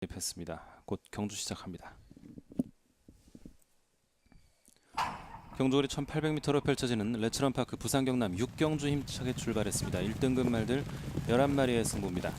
진입했습니다. 곧 경주 시작합니다. 경주거리 1800m로 펼쳐지는 레츠런파크 부산 경남 6경주 힘차게 출발했습니다. 1등급 말들 11마리의 승부입니다.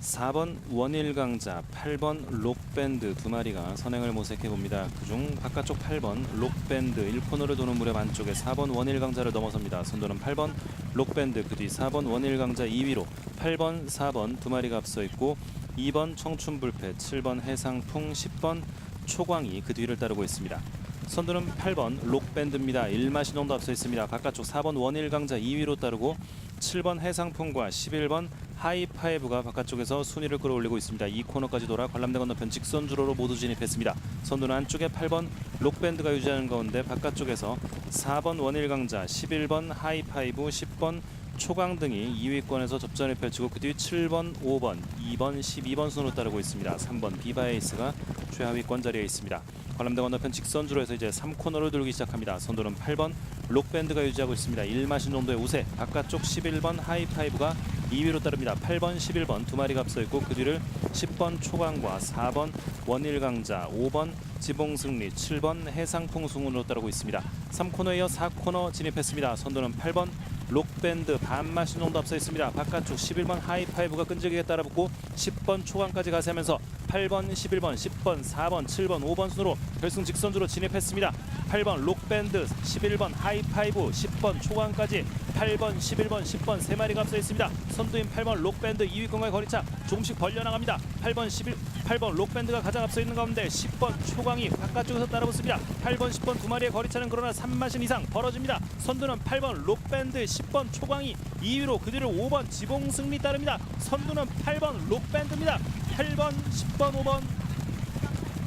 4번 원일강자, 8번 록밴드 두 마리가 선행을 모색해 봅니다. 그중 바깥쪽 8번 록밴드 1코너를 도는 무렵 안쪽에 4번 원일강자를 넘어섭니다. 선두는 8번 록밴드 그 뒤 4번 원일강자 2위로 8번, 4번 두 마리가 앞서 있고 2번 청춘불패, 7번 해상풍, 10번 초광이 그 뒤를 따르고 있습니다. 선두는 8번 록밴드입니다. 1마시 정도 앞서 있습니다. 바깥쪽 4번 원일강자 2위로 따르고 7번 해상풍과 11번 하이파이브가 바깥쪽에서 순위를 끌어올리고 있습니다. 이 코너까지 돌아 관람대 건너편 직선 주로로 모두 진입했습니다. 선두는 안쪽에 8번 록밴드가 유지하는 가운데 바깥쪽에서 4번 원일강자, 11번 하이파이브, 10번 초강 등이 2위권에서 접전을 펼치고 그 뒤 7번, 5번, 2번, 12번 순으로 따르고 있습니다. 3번 비바에이스가 최하위권 자리에 있습니다. 관람대 건너편 직선주로 해서 이제 3코너를 돌기 시작합니다. 선두는 8번 록밴드가 유지하고 있습니다. 1마신 정도의 우세 바깥쪽 11번 하이파이브가 2위로 따릅니다. 8번 11번 두 마리가 앞서 있고 그 뒤를 10번 초강과 4번 원일강자 5번 지봉승리 7번 해상풍 승으로 따르고 있습니다. 3코너에 이어 4코너 진입했습니다. 선두는 8번 록밴드 반마신 정도 앞서 있습니다. 바깥쪽 11번 하이파이브가 끈질기게 따라붙고 10번 초강까지 가세하면서 8번, 11번, 10번, 4번, 7번, 5번 순으로 결승 직선주로 진입했습니다. 8번 록밴드, 11번 하이파이브, 10번 초강까지 8번, 11번, 10번 세 마리가 앞서 있습니다. 선두인 8번 록밴드 2위권과의 거리차 조금씩 벌려나갑니다. 8번, 11, 8번 록밴드가 가장 앞서 있는 가운데 10번 초강이 바깥쪽에서 따라붙습니다. 8번, 10번 두 마리의 거리차는 그러나 3마신 이상 벌어집니다. 선두는 8번 록밴드, 10번 초강이 2위로 그 뒤를 5번 지봉승리 따릅니다. 선두는 8번 록밴드입니다. 8번, 10번, 5번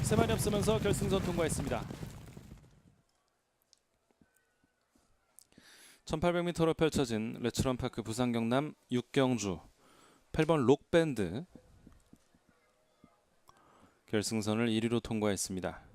세 마리 앞서면서 결승선 통과했습니다. 1800m로 펼쳐진 레츠런파크 부산 경남 6경주 8번 록밴드 결승선을 1위로 통과했습니다.